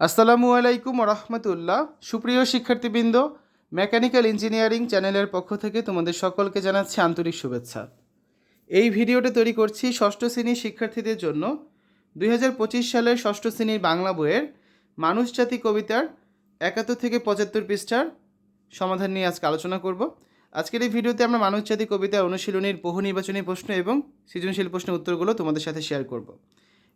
আসসালামু আলাইকুম রহমতুল্লাহ সুপ্রিয় শিক্ষার্থীবৃন্দ, মেকানিক্যাল ইঞ্জিনিয়ারিং চ্যানেলের পক্ষ থেকে তোমাদের সকলকে জানাচ্ছি আন্তরিক শুভেচ্ছা। এই ভিডিওটা তৈরি করছি ষষ্ঠ শ্রেণির শিক্ষার্থীদের জন্য। দুই হাজার পঁচিশ সালের ষষ্ঠ শ্রেণির বাংলা বইয়ের মানুষ জাতি কবিতার একাত্তর থেকে পঁচাত্তর পৃষ্ঠার সমাধান নিয়ে আজকে আলোচনা করব। আজকের এই ভিডিওতে আমরা মানুষ জাতি কবিতা অনুশীলনীর বহু নির্বাচনী প্রশ্ন এবং সৃজনশীল প্রশ্নের উত্তরগুলো তোমাদের সাথে শেয়ার করব।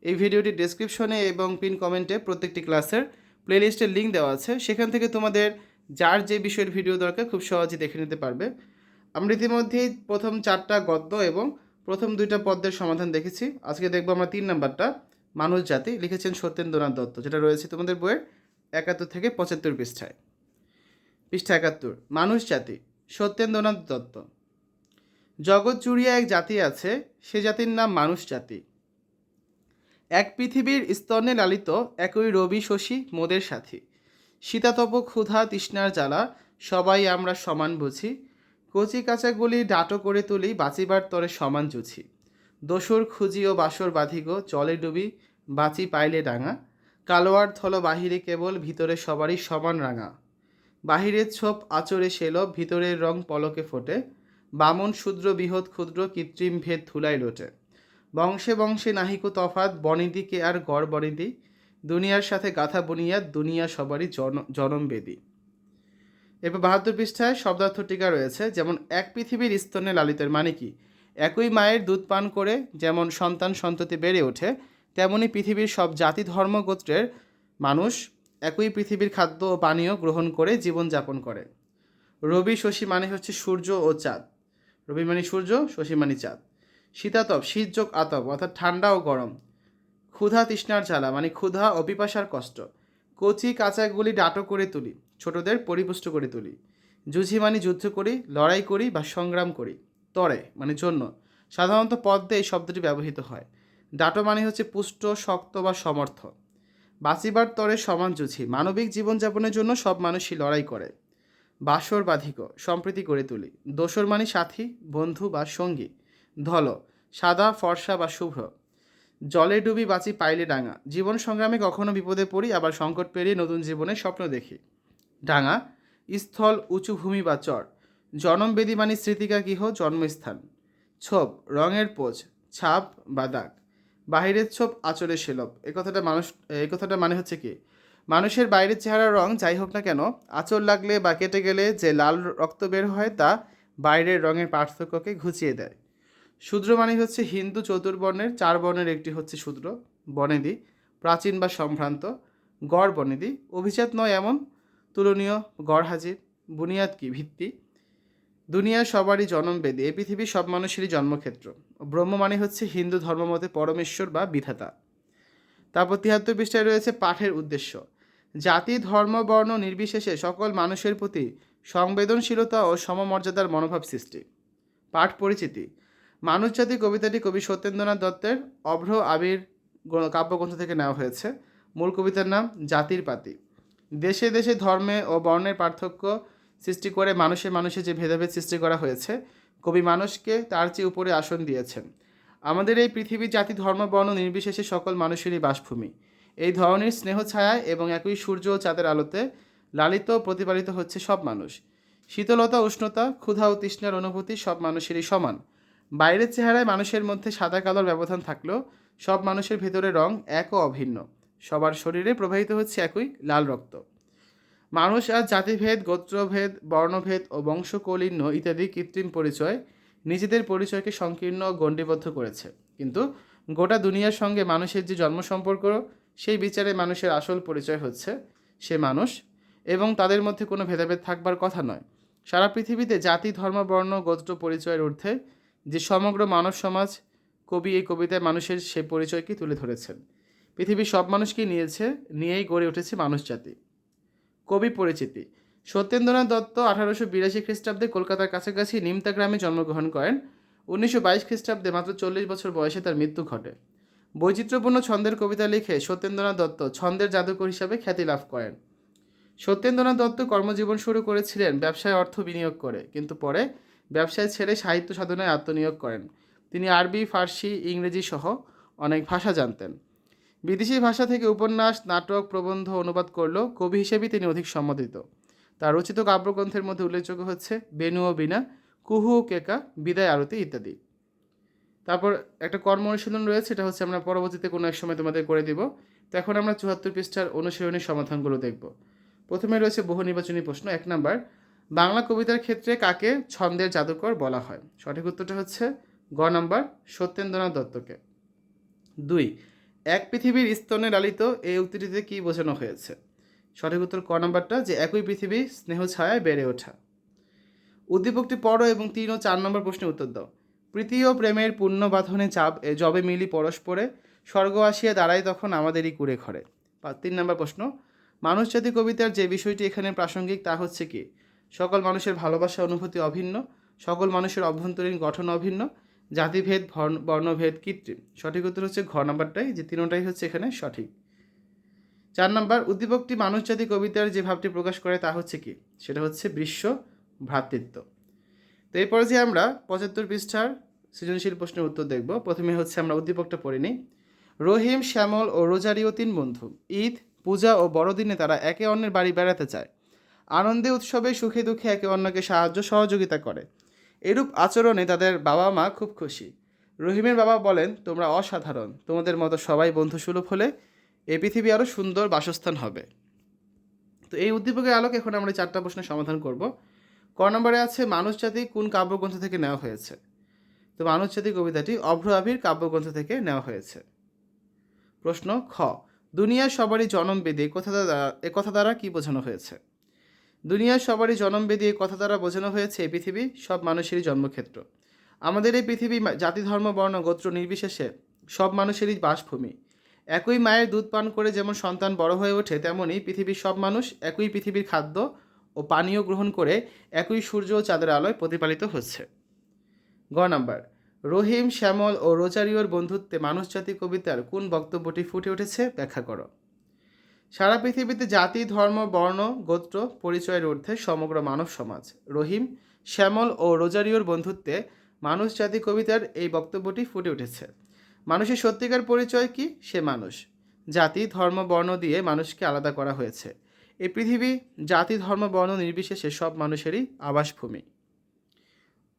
এই ভিডিওটি ডেসক্রিপশনে এবং পিন কমেন্টে প্রত্যেকটি ক্লাসের প্লেলিস্টের লিঙ্ক দেওয়া আছে। সেখান থেকে তোমাদের যার যে বিষয়ের ভিডিও দরকার খুব সহজে দেখে নিতে পারবে। আমরা ইতিমধ্যেই প্রথম চারটা গদ্য এবং প্রথম দুইটা পদ্মের সমাধান দেখেছি। আজকে দেখব আমরা তিন নাম্বারটা, মানুষ জাতি, লিখেছেন সত্যেন্দ্রনাথ দত্ত, যেটা রয়েছে তোমাদের বইয়ের একাত্তর থেকে পঁচাত্তর পৃষ্ঠায়। পৃষ্ঠা একাত্তর, মানুষ জাতি, সত্যেন্দ্রনাথ দত্ত। জগৎ জুড়িয়া এক জাতি আছে, সে জাতির নাম মানুষ জাতি। এক পৃথিবীর স্তনে লালিত একই রবি শশী মোদের সাথী। শীতাতপ ক্ষুধা তৃষ্ণার জ্বালা, সবাই আমরা সমান বুঝি। কচি কাঁচাগুলি ডাটো করে তুলি, বাঁচিবার তরে সমান জুছি। দোসর খুঁজি ও বাসর বাঁধিগ চলে ডুবি, বাঁচি পাইলে ডাঙা। কালোয়ার থল বাহিরে কেবল, ভিতরে সবারই সমান রাঙা। বাহিরের ছোপ আচরে সেল, ভিতরের রং পলকে ফোটে। বামন, শূদ্র, বৃহৎ, ক্ষুদ্র, কৃত্রিম ভেদ ধুলাই লোটে। বংশে বংশে নাহিকো তফাত বনিদিকে আর গড় বনিদি দুনিয়ার সাথে গাথা বুনিয়াদ দুনিয়া সবারই জন জনমবেদী এরপর বাহাত্তর পৃষ্ঠায় শব্দার্থ টিকা রয়েছে, যেমন এক পৃথিবীর স্তনে লালিতের মানে কি? একই মায়ের দুধ পান করে যেমন সন্তান সন্ততি বেড়ে ওঠে, তেমনি পৃথিবীর সব জাতি ধর্ম গোত্রের মানুষ একই পৃথিবীর খাদ্য ও পানীয় গ্রহণ করে জীবনযাপন করে। রবি শশী মানে হচ্ছে সূর্য ও চাঁদ। রবি মানে সূর্য, শশী মানে চাঁদ। শীতাতপ শীত যোগ আতপ, অর্থাৎ ঠান্ডা ও গরম। ক্ষুধা তৃষ্ণার জ্বালা মানে ক্ষুধা ও পিপাসার কষ্ট। কচি কাঁচাগুলি ডাটো করে তুলি, ছোটদের পরিপুষ্ট করে তুলি। যুঝি মানে যুদ্ধ করি, লড়াই করি বা সংগ্রাম করি, তরে মানে জন্য। সাধারণত পদ্মে এই শব্দটি ব্যবহৃত হয়। ডাটো মানে হচ্ছে পুষ্ট, শক্ত বা সমর্থ। বাঁচিবার তরে সমান জুঝি মানবিক জীবনযাপনের জন্য সব মানুষই লড়াই করে। বাসর বাধিক, সম্প্রীতি করে তুলি। দোসর মানে সাথী, বন্ধু বা সঙ্গী। ধল, সাদা, ফর্সা বা শুভ্র। জলে ডুবি বাঁচি পাইলে ডাঙা। জীবন সংগ্রামে কখনো বিপদে পড়ি, আবার সংকট পেরিয়ে নতুন জীবনের স্বপ্ন দেখি। ডাঙা, স্থল, উঁচু ভূমি বা চর। জনমবেদী মানে স্মৃতিকা গৃহ জন্মস্থান। ছোপ, রঙের পোচ, ছাপ বা দাগ। বাহিরের ছোপ আচরে সেলব। এ কথাটা মানুষ এই কথাটা মানে হচ্ছে কি? মানুষের বাইরের চেহারার রং, যাই হোক না কেন আচর লাগলে বা কেটে গেলে যে লাল রক্ত বের হয় তা বাইরের রঙের পার্থক্যকে ঘুচিয়ে দেয়। শূদ্র মানে হচ্ছে হিন্দু চতুর্বর্ণের, চার বর্ণের একটি হচ্ছে শূদ্র বনেদি, প্রাচীন বা সম্ভ্রান্ত গড় বনেদি। অভিজাত নয় এমন, তুলনীয়, গড় হাজির, বুনিয়াদ কি, ভিত্তি। দুনিয়া সবারই জন্মবেদী এ পৃথিবীর সব মানুষেরই জন্মক্ষেত্র। ব্রহ্ম মানে হচ্ছে হিন্দু ধর্মমতে পরমেশ্বর বা বিধাতা। তারপর তিয়াত্তর পৃষ্ঠায় রয়েছে পাঠের উদ্দেশ্য। জাতি, ধর্ম, বর্ণ নির্বিশেষে সকল মানুষের প্রতি সংবেদনশীলতা ও সমমর্যাদার মনোভাব সৃষ্টি। পাঠ পরিচিতি। মানুষ জাতি কবিতাটি কবি সত্যেন্দ্রনাথ দত্তের অভ্র আবির কাব্যগ্রন্থ থেকে নেওয়া হয়েছে। মূল কবিতার নাম জাতির পাতি। দেশে দেশে ধর্মে ও বর্ণের পার্থক্য সৃষ্টি করে মানুষে মানুষে যে ভেদাভেদ সৃষ্টি করা হয়েছে, কবি মানুষকে তার চেয়ে উপরে আসন দিয়েছেন। আমাদের এই পৃথিবী জাতি, ধর্ম, বর্ণ নির্বিশেষে সকল মানুষেরই বাসভূমি। এই ধরনের স্নেহ ছায়া এবং একই সূর্য ও চাঁদের আলোতে লালিত প্রতিপালিত হচ্ছে সব মানুষ। শীতলতা, উষ্ণতা, ক্ষুধা ও তৃষ্ণার অনুভূতি সব মানুষেরই সমান। বাইরের চেহারায় মানুষের মধ্যে সাদা কালোর ব্যবধান থাকলেও সব মানুষের ভেতরে রং এক ও অভিন্ন। সবার শরীরে প্রবাহিত হচ্ছে একই লাল রক্ত। মানুষ আর জাতিভেদ, গোত্রভেদ, বর্ণভেদ ও বংশকৌলিন্য ইত্যাদি কৃত্রিম পরিচয় নিজেদের পরিচয়কে সংকীর্ণ ও গণ্ডিবদ্ধ করেছে। কিন্তু গোটা দুনিয়ার সঙ্গে মানুষের যে জন্ম সম্পর্ক, সেই বিচারে মানুষের আসল পরিচয় হচ্ছে সে মানুষ এবং তাদের মধ্যে কোনো ভেদাভেদ থাকবার কথা নয়। সারা পৃথিবীতে জাতি, ধর্ম, বর্ণ, গোত্র পরিচয়ের ঊর্ধ্বে যে সমগ্র মানব সমাজ কবি এই কবিতায় মানুষের সে পরিচয়কে তুলে ধরেছেন। পৃথিবীর সব মানুষকে নিয়েছে, নিয়েই গড়ে উঠেছে মানুষ জাতি। কবি পরিচিতি। সত্যেন্দ্রনাথ দত্ত আঠারোশো বিরাশি খ্রিস্টাব্দে কলকাতার কাছাকাছি নিমতা গ্রামে জন্মগ্রহণ করেন। উনিশশো বাইশ খ্রিস্টাব্দে মাত্র চল্লিশ বছর বয়সে তার মৃত্যু ঘটে। বৈচিত্র্যপূর্ণ ছন্দের কবিতা লিখে সত্যেন্দ্রনাথ দত্ত ছন্দের জাদুকর হিসাবে খ্যাতি লাভ করেন। সত্যেন্দ্রনাথ দত্ত কর্মজীবন শুরু করেছিলেন ব্যবসায় অর্থ বিনিয়োগ করে, কিন্তু পরে ব্যবসায় ছেড়ে সাহিত্য সাধনায় আত্মনিয়োগ করেন। তিনি আরবি, ফার্সি, ইংরেজি সহ অনেক ভাষা জানতেন। বিদেশি ভাষা থেকে উপন্যাস, নাটক, প্রবন্ধ অনুবাদ করলেও কবি হিসেবেই তিনি অধিক সম্মানিত তার রচিত কাব্যগ্রন্থের মধ্যে উল্লেখযোগ্য হচ্ছে বেনু ও বিনা, কুহু, কেকা, বিদায় আরতি ইত্যাদি। তারপর একটা কর্ম অনুশীলন রয়েছে, এটা হচ্ছে আমরা পরবর্তীতে কোনো এক সময় তোমাদের করে দিব। তো এখন আমরা চুয়াত্তর পৃষ্ঠার অনুশীলনের সমাধানগুলো দেখব। প্রথমে রয়েছে বহু নির্বাচনী প্রশ্ন, এক নাম্বার বাংলা কবিতার ক্ষেত্রে কাকে ছন্দের জাদুকর বলা হয়? সঠিক উত্তরটা হচ্ছে গ নম্বর সত্যেন্দ্রনাথ দত্তকে। দুই, এক পৃথিবীর স্তনে লালিত এই উক্তিটিতে কী বোঝানো হয়েছে? সঠিক উত্তর ক নাম্বারটা, যে একই পৃথিবী স্নেহ ছায়ায় বেড়ে ওঠা। উদ্দীপকটি পড়ো এবং তিন ও চার নম্বর প্রশ্নের উত্তর দাও। প্রীতি ও প্রেমের পূর্ণ বাঁধনে চাপ জবে মিলি পরস্পরে, স্বর্গ আসিয়া দাঁড়ায় তখন আমাদেরই কুড়ে ঘরে। তিন নম্বর প্রশ্ন, মানুষ জাতি কবিতার যে বিষয়টি এখানে প্রাসঙ্গিক তা হচ্ছে কি? সকল মানুষের ভালোবাসা অনুভূতি অভিন্ন, সকল মানুষের অভ্যন্তরীণ গঠন অভিন্ন, জাতিভেদ বর্ণভেদ, কৃত্রিম। সঠিক উত্তর হচ্ছে ঘ নাম্বারটাই, যে তিনটাই হচ্ছে এখানে সঠিক। চার নাম্বার, উদ্দীপকটি মানুষ জাতি কবিতার যে ভাবটি প্রকাশ করে তা হচ্ছে কি? সেটা হচ্ছে বিশ্ব ভ্রাতৃত্ব। তো এরপরে যে আমরা পঁচাত্তর পৃষ্ঠার সৃজনশীল প্রশ্নের উত্তর দেখব। প্রথমে হচ্ছে আমরা উদ্দীপকটা পড়ে নিই। রহিম, শ্যামল ও রোজারিও তিন বন্ধু। ঈদ, পূজা ও বড়দিনে তারা একে অন্যের বাড়ি বেড়াতে যায় আনন্দে উৎসবে সুখে দুঃখে একে অন্যকে সাহায্য সহযোগিতা করে। এরূপ আচরণে তাদের বাবা মা খুব খুশি। রহিমের বাবা বলেন, তোমরা অসাধারণ। তোমাদের মতো সবাই বন্ধুসুলভ হলে এই পৃথিবী আরও সুন্দর বাসস্থান হবে। তো এই উদ্দীপকের আলোকে এখন আমরা চারটা প্রশ্নের সমাধান করব। ক নম্বরে আছে, মানুষ জাতি কোন কাব্যগ্রন্থ থেকে নেওয়া হয়েছে? তো মানুষ জাতি কবিতাটি অভ্র আবির কাব্যগ্রন্থ থেকে নেওয়া হয়েছে। প্রশ্ন, খ, দুনিয়ার সবারই জনম বেদে কথা দ্বারা, এ কথা দ্বারা কি বোঝানো হয়েছে? দুনিয়ার সবারই জনম বেদে এ কথা দ্বারা বোঝানো হয়েছে এই পৃথিবী সব মানুষেরই জন্মক্ষেত্র। আমাদের এই পৃথিবী জাতি, ধর্ম, বর্ণ, গোত্র নির্বিশেষে সব মানুষেরই বাসভূমি। একই মায়ের দুধ পান করে যেমন সন্তান বড় হয়ে ওঠে তেমনই পৃথিবীর সব মানুষ একই পৃথিবীর খাদ্য ও পানীয় গ্রহণ করে একই সূর্য ও চাঁদের আলোয় প্রতিপালিত হচ্ছে। গ নাম্বার, রহিম, শ্যামল ও রোজারিওর বন্ধুত্বে মানুষ জাতি কবিতার কোন বক্তব্যটি ফুটে উঠেছে ব্যাখ্যা করো। সারা পৃথিবীতে জাতি, ধর্ম, বর্ণ, গোত্র পরিচয়ের ঊর্ধ্বে সমগ্র মানব সমাজ। রহিম, শ্যামল ও রোজারিওর বন্ধুত্বে মানুষ জাতি কবিতার এই বক্তব্যটি ফুটে উঠেছে। মানুষের সত্যিকার পরিচয় কি? সে মানুষ। জাতি, ধর্ম, বর্ণ দিয়ে মানুষকে আলাদা করা হয়েছে। এই পৃথিবী, জাতি, ধর্ম, বর্ণ নির্বিশেষে সব মানুষেরই আবাসভূমি।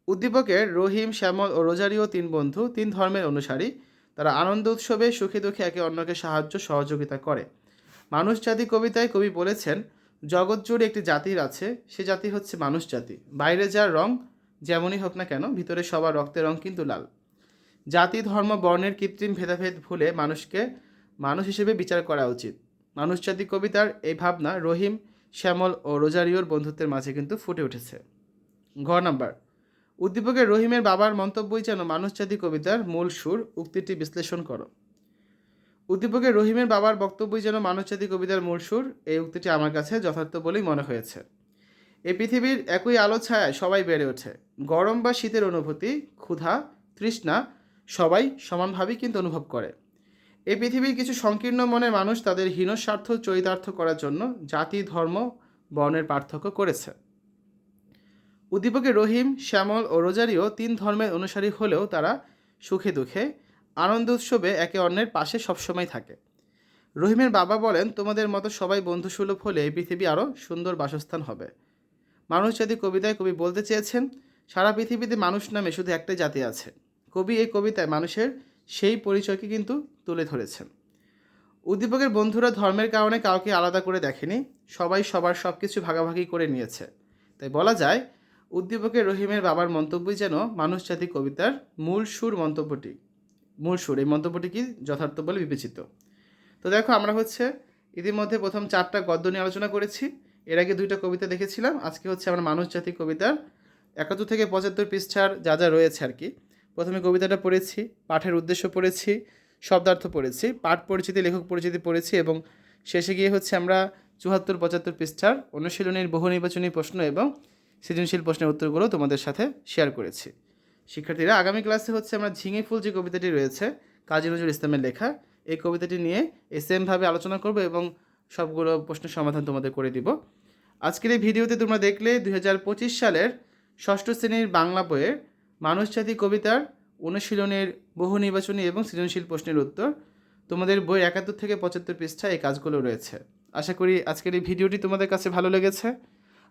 উদ্দীপকের রহিম, শ্যামল ও রোজারিও তিন বন্ধু, তিন ধর্মের অনুসারী। তারা আনন্দ, উৎসবে সুখে দুঃখে একে অন্যকে সাহায্য, সহযোগিতা করে। মানুষ জাতি কবিতায় কবি বলেছেন, জগৎ জুড়ে একটি জাতির আছে, সে জাতি হচ্ছে মানুষ জাতি বাইরে যার রং যেমনই হোক না কেন, ভিতরে সবার রক্তের রং কিন্তু লাল। জাতি, ধর্ম, বর্ণের কৃত্রিম ভেদাভেদ ভুলে মানুষকে, মানুষ হিসেবে বিচার করা উচিত। মানুষ জাতি কবিতার এই ভাবনা রহিম, শ্যামল ও রোজারিওর বন্ধুত্বের মাঝে কিন্তু ফুটে উঠেছে। ঘ নাম্বার, উদ্দীপকের রহিমের বাবার মন্তব্যই যেন মানুষ জাতি কবিতার মূল সুর, উক্তিটি বিশ্লেষণ করো। উদ্দীপকের রহিমের বাবার বক্তব্যই যেন মানুষ জাতি কবিতার মূল সুর, এই উক্তিটি আমার কাছে যথার্থ বলেই মনে হয়েছে। এই পৃথিবীর একই আলো ছায়ায় সবাই বেড়ে ওঠে। গরম বা শীতের অনুভূতি, ক্ষুধা, তৃষ্ণা, সবাই সমানভাবেই কিন্তু অনুভব করে। এই পৃথিবীর কিছু সংকীর্ণ মনের মানুষ তাদের হীন স্বার্থ চরিতার্থ করার জন্য জাতি, ধর্ম, বর্ণের পার্থক্য করেছে। উদ্দীপকে রহিম, শ্যামল ও রোজারিও তিন ধর্মের অনুসারী হলেও তারা সুখে দুঃখে আনন্দ উৎসবে একে অন্যের পাশে সবসময় থাকে। রহিমের বাবা বলেন, তোমাদের মতো সবাই বন্ধুসুলভ হলে এই পৃথিবী আরও সুন্দর বাসস্থান হবে। মানুষ জাতি কবিতায় কবি বলতে চেয়েছেন, সারা পৃথিবীতে মানুষ নামে শুধু একটাই জাতি আছে। কবি এই কবিতায় মানুষের সেই পরিচয়কে কিন্তু তুলে ধরেছেন। উদ্দীপকের বন্ধুরা ধর্মের কারণে কাউকে আলাদা করে দেখেনি, সবাই সবার সব কিছু ভাগাভাগি করে নিয়েছে। তাই বলা যায়, উদ্দীপকের রহিমের বাবার মন্তব্যই যেন মানুষ জাতি কবিতার মূল সুর মন্তব্যটি। মূল সুর, এই মন্তব্যটি কি যথার্থ বলে বিবেচিত? তো দেখো, আমরা হচ্ছে ইতিমধ্যে প্রথম চারটা গদ্য নিয়ে আলোচনা করেছি। এর আগে দুইটা কবিতা দেখেছিলাম। আজকে হচ্ছে আমরা মানুষ জাতি কবিতার একাত্তর থেকে পঁচাত্তর পৃষ্ঠার যা যা রয়েছে আর কি। প্রথমে কবিতাটা পড়েছি, পাঠের উদ্দেশ্য পড়েছি, শব্দার্থ পড়েছি, পাঠ পরিচিতি, লেখক পরিচিতি পড়েছি এবং শেষে গিয়ে হচ্ছে আমরা চুয়াত্তর, পঁচাত্তর পৃষ্ঠার অনুশীলনীর বহু নির্বাচনী প্রশ্ন এবং সৃজনশীল প্রশ্নের উত্তরগুলো তোমাদের সাথে শেয়ার করেছি। শিক্ষার্থীরা, আগামী ক্লাসে হচ্ছে আমরা ঝিঙে ফুল যে কবিতাটি রয়েছে, কাজী নজরুল ইসলামের লেখা, এই কবিতাটি নিয়ে সেমভাবে আলোচনা করব এবং সবগুলো প্রশ্নের সমাধান তোমাদের করে দিব। আজকের এই ভিডিওতে তোমরা দেখলে দুই হাজার পঁচিশ সালের ষষ্ঠ শ্রেণির বাংলা বইয়ের মানুষ জাতি কবিতার অনুশীলনের বহু নির্বাচনী এবং সৃজনশীল প্রশ্নের উত্তর। তোমাদের বই একাত্তর থেকে পঁচাত্তর পৃষ্ঠা এই কাজগুলো রয়েছে। আশা করি আজকের এই ভিডিওটি তোমাদের কাছে ভালো লেগেছে।